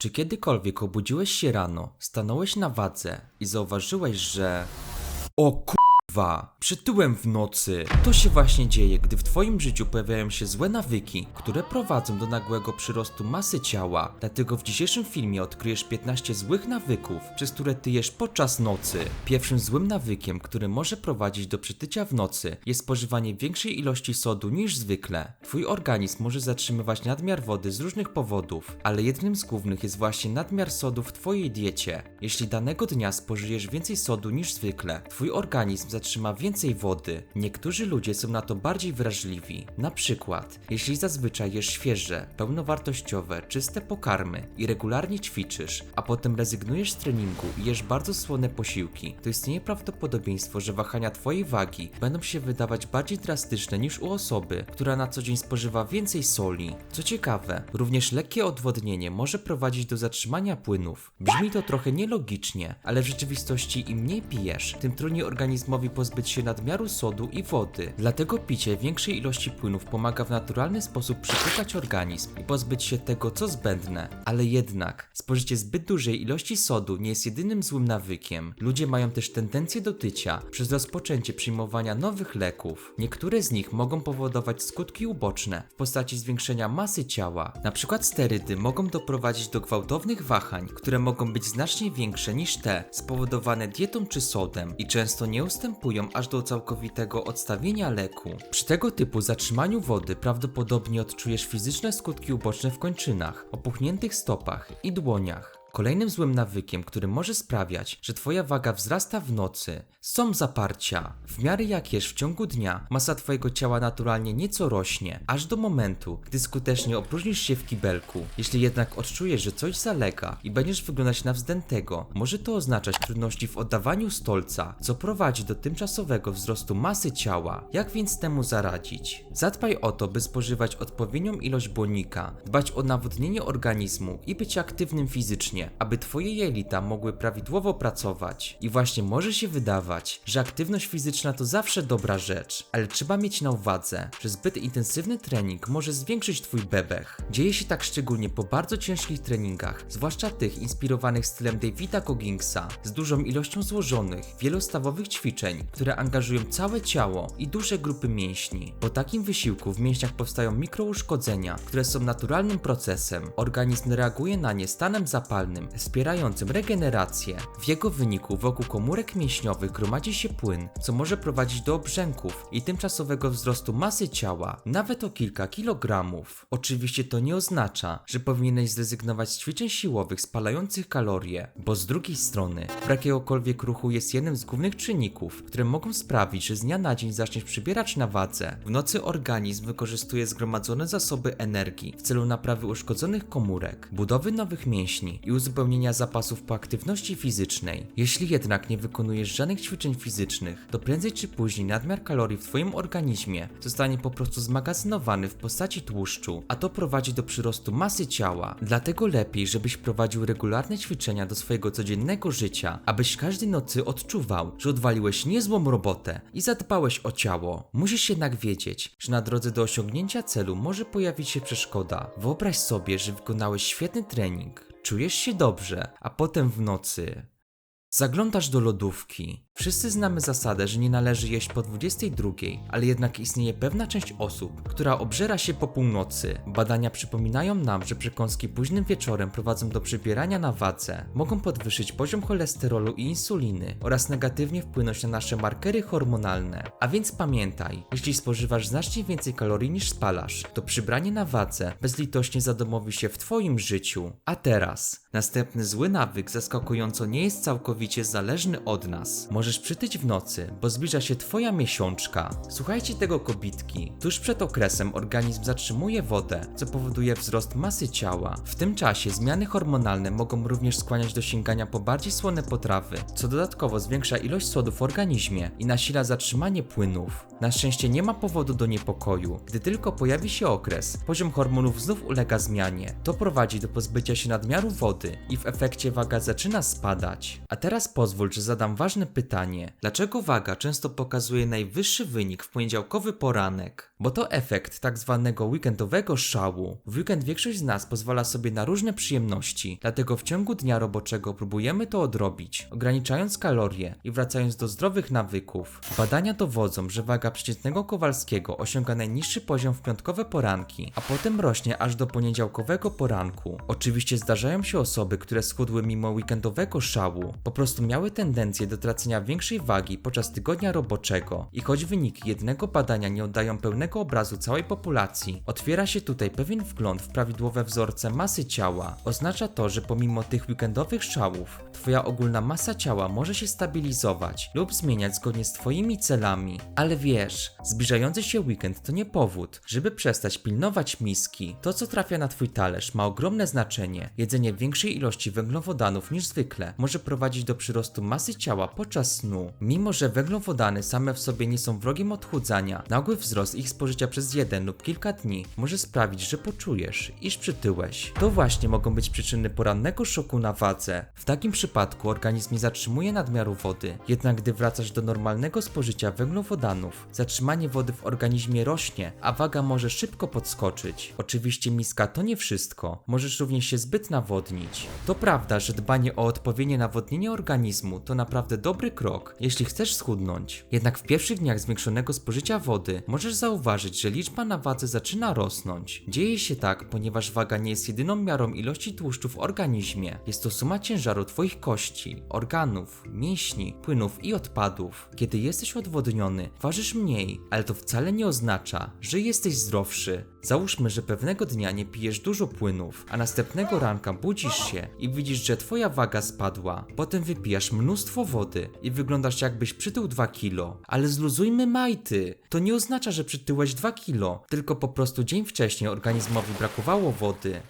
Czy kiedykolwiek obudziłeś się rano, stanąłeś na wadze i zauważyłeś, że... O kurwa, przytyłem w nocy. To się właśnie dzieje, gdy w twoim życiu pojawiają się złe nawyki, które prowadzą do nagłego przyrostu masy ciała. Dlatego w dzisiejszym filmie odkryjesz 15 złych nawyków, przez które tyjesz podczas nocy. Pierwszym złym nawykiem, który może prowadzić do przytycia w nocy, jest spożywanie większej ilości sodu niż zwykle. Twój organizm może zatrzymywać nadmiar wody z różnych powodów, ale jednym z głównych jest właśnie nadmiar sodu w twojej diecie. Jeśli danego dnia spożyjesz więcej sodu niż zwykle, twój organizm zatrzyma więcej wody. Niektórzy ludzie są na to bardziej wrażliwi. Na przykład, jeśli zazwyczaj jesz świeże, pełnowartościowe, czyste pokarmy i regularnie ćwiczysz, a potem rezygnujesz z treningu i jesz bardzo słone posiłki, to istnieje prawdopodobieństwo, że wahania twojej wagi będą się wydawać bardziej drastyczne niż u osoby, która na co dzień spożywa więcej soli. Co ciekawe, również lekkie odwodnienie może prowadzić do zatrzymania płynów. Brzmi to trochę nielogicznie, ale w rzeczywistości im mniej pijesz, tym trudniej organizmowi pozbyć się nadmiaru sodu i wody. Dlatego picie większej ilości płynów pomaga w naturalny sposób przypukać organizm i pozbyć się tego, co zbędne. Ale jednak, spożycie zbyt dużej ilości sodu nie jest jedynym złym nawykiem. Ludzie mają też tendencję do tycia przez rozpoczęcie przyjmowania nowych leków. Niektóre z nich mogą powodować skutki uboczne w postaci zwiększenia masy ciała. Na przykład sterydy mogą doprowadzić do gwałtownych wahań, które mogą być znacznie większe niż te spowodowane dietą czy sodem i często nie ustępują aż do całkowitego odstawienia leku. Przy tego typu zatrzymaniu wody prawdopodobnie odczujesz fizyczne skutki uboczne w kończynach, opuchniętych stopach i dłoniach. Kolejnym złym nawykiem, który może sprawiać, że twoja waga wzrasta w nocy, są zaparcia. W miarę jak jesz w ciągu dnia, masa twojego ciała naturalnie nieco rośnie, aż do momentu, gdy skutecznie opróżnisz się w kibelku. Jeśli jednak odczujesz, że coś zalega i będziesz wyglądać na wzdętego, może to oznaczać trudności w oddawaniu stolca, co prowadzi do tymczasowego wzrostu masy ciała. Jak więc temu zaradzić? Zadbaj o to, by spożywać odpowiednią ilość błonnika, dbać o nawodnienie organizmu i być aktywnym fizycznie, aby twoje jelita mogły prawidłowo pracować. I właśnie może się wydawać, że aktywność fizyczna to zawsze dobra rzecz, ale trzeba mieć na uwadze, że zbyt intensywny trening może zwiększyć twój bebech. Dzieje się tak szczególnie po bardzo ciężkich treningach, zwłaszcza tych inspirowanych stylem Davida Goggingsa, z dużą ilością złożonych, wielostawowych ćwiczeń, które angażują całe ciało i duże grupy mięśni. Po takim wysiłku w mięśniach powstają mikrouszkodzenia, które są naturalnym procesem. Organizm reaguje na nie stanem zapalnym, wspierającym regenerację. W jego wyniku wokół komórek mięśniowych gromadzi się płyn, co może prowadzić do obrzęków i tymczasowego wzrostu masy ciała, nawet o kilka kilogramów. Oczywiście to nie oznacza, że powinieneś zrezygnować z ćwiczeń siłowych spalających kalorie, bo z drugiej strony brak jakiegokolwiek ruchu jest jednym z głównych czynników, które mogą sprawić, że z dnia na dzień zaczniesz przybierać na wadze. W nocy organizm wykorzystuje zgromadzone zasoby energii w celu naprawy uszkodzonych komórek, budowy nowych mięśni i uzupełnienia zapasów po aktywności fizycznej. Jeśli jednak nie wykonujesz żadnych ćwiczeń fizycznych, to prędzej czy później nadmiar kalorii w Twoim organizmie zostanie po prostu zmagazynowany w postaci tłuszczu, a to prowadzi do przyrostu masy ciała. Dlatego lepiej, żebyś prowadził regularne ćwiczenia do swojego codziennego życia, abyś każdej nocy odczuwał, że odwaliłeś niezłą robotę i zadbałeś o ciało. Musisz jednak wiedzieć, że na drodze do osiągnięcia celu może pojawić się przeszkoda. Wyobraź sobie, że wykonałeś świetny trening, czujesz się dobrze, a potem w nocy Zaglądasz do lodówki. Wszyscy znamy zasadę, że nie należy jeść po 22, ale jednak istnieje pewna część osób, która obżera się po północy. Badania przypominają nam, że przekąski późnym wieczorem prowadzą do przybierania na wadze, mogą podwyższyć poziom cholesterolu i insuliny oraz negatywnie wpłynąć na nasze markery hormonalne. A więc pamiętaj, jeśli spożywasz znacznie więcej kalorii niż spalasz, to przybranie na wadze bezlitośnie zadomowi się w Twoim życiu. A teraz, następny zły nawyk zaskakująco nie jest całkowicie zależny od nas. Możesz przytyć w nocy, bo zbliża się Twoja miesiączka. Słuchajcie tego kobitki. Tuż przed okresem organizm zatrzymuje wodę, co powoduje wzrost masy ciała. W tym czasie zmiany hormonalne mogą również skłaniać do sięgania po bardziej słone potrawy, co dodatkowo zwiększa ilość sodu w organizmie i nasila zatrzymanie płynów. Na szczęście nie ma powodu do niepokoju. Gdy tylko pojawi się okres, poziom hormonów znów ulega zmianie. To prowadzi do pozbycia się nadmiaru wody i w efekcie waga zaczyna spadać. A teraz pozwól, że zadam ważne pytanie. Dlaczego waga często pokazuje najwyższy wynik w poniedziałkowy poranek? Bo to efekt tak zwanego weekendowego szału. W weekend większość z nas pozwala sobie na różne przyjemności, dlatego w ciągu dnia roboczego próbujemy to odrobić, ograniczając kalorie i wracając do zdrowych nawyków. Badania dowodzą, że waga przeciętnego Kowalskiego osiąga najniższy poziom w piątkowe poranki, a potem rośnie aż do poniedziałkowego poranku. Oczywiście zdarzają się osoby, które schudły mimo weekendowego szału, po prostu miały tendencję do tracenia większej wagi podczas tygodnia roboczego i choć wyniki jednego badania nie oddają pełnego obrazu całej populacji, otwiera się tutaj pewien wgląd w prawidłowe wzorce masy ciała. Oznacza to, że pomimo tych weekendowych szałów, twoja ogólna masa ciała może się stabilizować lub zmieniać zgodnie z twoimi celami. Ale wiesz, zbliżający się weekend to nie powód, żeby przestać pilnować miski. To, co trafia na twój talerz ma ogromne znaczenie. Jedzenie większej ilości węglowodanów niż zwykle może prowadzić do przyrostu masy ciała podczas snu. Mimo, że węglowodany same w sobie nie są wrogiem odchudzania, nagły wzrost ich spożycia przez jeden lub kilka dni może sprawić, że poczujesz, iż przytyłeś. To właśnie mogą być przyczyny porannego szoku na wadze. W takim przypadku organizm nie zatrzymuje nadmiaru wody, jednak gdy wracasz do normalnego spożycia węglowodanów, zatrzymanie wody w organizmie rośnie, a waga może szybko podskoczyć. Oczywiście miska to nie wszystko, możesz również się zbyt nawodnić. To prawda, że dbanie o odpowiednie nawodnienie organizmu to naprawdę dobry krok, jeśli chcesz schudnąć. Jednak w pierwszych dniach zwiększonego spożycia wody możesz zauważyć, że liczba na wadze zaczyna rosnąć. Dzieje się tak, ponieważ waga nie jest jedyną miarą ilości tłuszczu w organizmie. Jest to suma ciężaru twoich kości, organów, mięśni, płynów i odpadów. Kiedy jesteś odwodniony, ważysz mniej, ale to wcale nie oznacza, że jesteś zdrowszy. Załóżmy, że pewnego dnia nie pijesz dużo płynów, a następnego ranka budzisz się i widzisz, że twoja waga spadła. Potem wypijasz mnóstwo wody i wyglądasz jakbyś przytył 2 kilo. Ale zluzujmy majty. To nie oznacza, że przytyłeś 2 kilo, tylko po prostu dzień wcześniej organizmowi brakowało wody.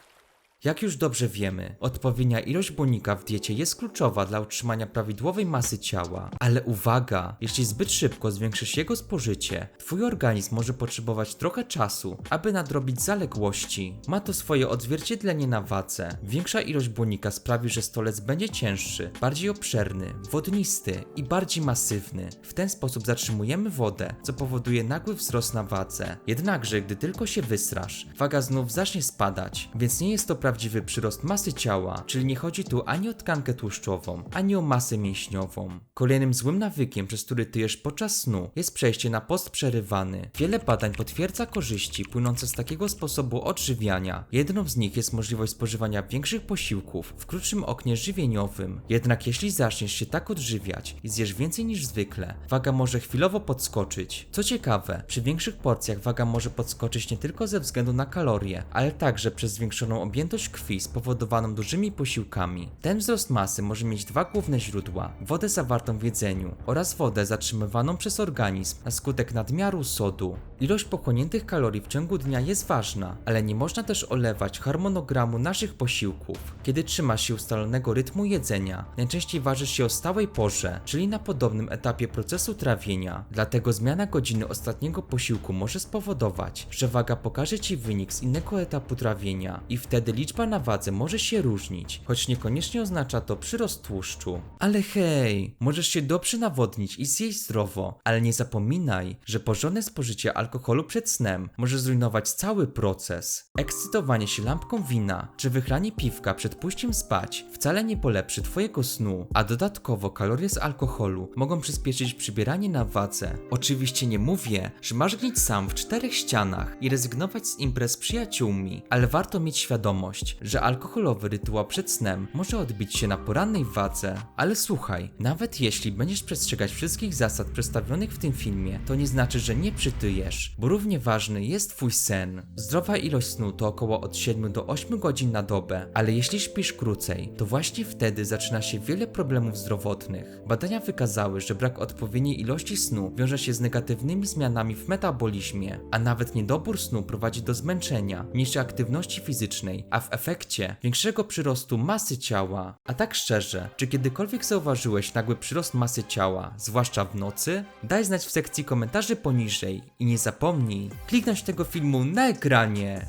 Jak już dobrze wiemy, odpowiednia ilość błonnika w diecie jest kluczowa dla utrzymania prawidłowej masy ciała. Ale uwaga, jeśli zbyt szybko zwiększysz jego spożycie, twój organizm może potrzebować trochę czasu, aby nadrobić zaległości. Ma to swoje odzwierciedlenie na wadze. Większa ilość błonnika sprawi, że stolec będzie cięższy, bardziej obszerny, wodnisty i bardziej masywny. W ten sposób zatrzymujemy wodę, co powoduje nagły wzrost na wadze. Jednakże, gdy tylko się wysrasz, waga znów zacznie spadać, więc nie jest to prawdziwy przyrost masy ciała, czyli nie chodzi tu ani o tkankę tłuszczową, ani o masę mięśniową. Kolejnym złym nawykiem, przez który tyjesz podczas snu, jest przejście na post przerywany. Wiele badań potwierdza korzyści płynące z takiego sposobu odżywiania. Jedną z nich jest możliwość spożywania większych posiłków w krótszym oknie żywieniowym. Jednak jeśli zaczniesz się tak odżywiać i zjesz więcej niż zwykle, waga może chwilowo podskoczyć. Co ciekawe, przy większych porcjach waga może podskoczyć nie tylko ze względu na kalorie, ale także przez zwiększoną objętość krwi spowodowaną dużymi posiłkami. Ten wzrost masy może mieć dwa główne źródła: wodę zawartą w jedzeniu oraz wodę zatrzymywaną przez organizm na skutek nadmiaru sodu. Ilość pochłoniętych kalorii w ciągu dnia jest ważna, ale nie można też olewać harmonogramu naszych posiłków. Kiedy trzymasz się ustalonego rytmu jedzenia, najczęściej ważysz się o stałej porze, czyli na podobnym etapie procesu trawienia. Dlatego zmiana godziny ostatniego posiłku może spowodować, że waga pokaże ci wynik z innego etapu trawienia i wtedy liczba na wadze może się różnić, choć niekoniecznie oznacza to przyrost tłuszczu. Ale hej, możesz się dobrze nawodnić i zjeść zdrowo, ale nie zapominaj, że porządne spożycie alkoholu przed snem może zrujnować cały proces. Ekscytowanie się lampką wina czy wychlanie piwka przed pójściem spać wcale nie polepszy twojego snu, a dodatkowo kalorie z alkoholu mogą przyspieszyć przybieranie na wadze. Oczywiście nie mówię, że masz gnić sam w czterech ścianach i rezygnować z imprez z przyjaciółmi, ale warto mieć świadomość, że alkoholowy rytuał przed snem może odbić się na porannej wadze. Ale słuchaj, nawet jeśli będziesz przestrzegać wszystkich zasad przedstawionych w tym filmie, to nie znaczy, że nie przytyjesz, bo równie ważny jest twój sen. Zdrowa ilość snu to około od 7 do 8 godzin na dobę, ale jeśli śpisz krócej, to właśnie wtedy zaczyna się wiele problemów zdrowotnych. Badania wykazały, że brak odpowiedniej ilości snu wiąże się z negatywnymi zmianami w metabolizmie, a nawet niedobór snu prowadzi do zmęczenia, mniejszej aktywności fizycznej, a w efekcie większego przyrostu masy ciała. A tak szczerze, czy kiedykolwiek zauważyłeś nagły przyrost masy ciała, zwłaszcza w nocy? Daj znać w sekcji komentarzy poniżej i nie zapomnij kliknąć tego filmu na ekranie.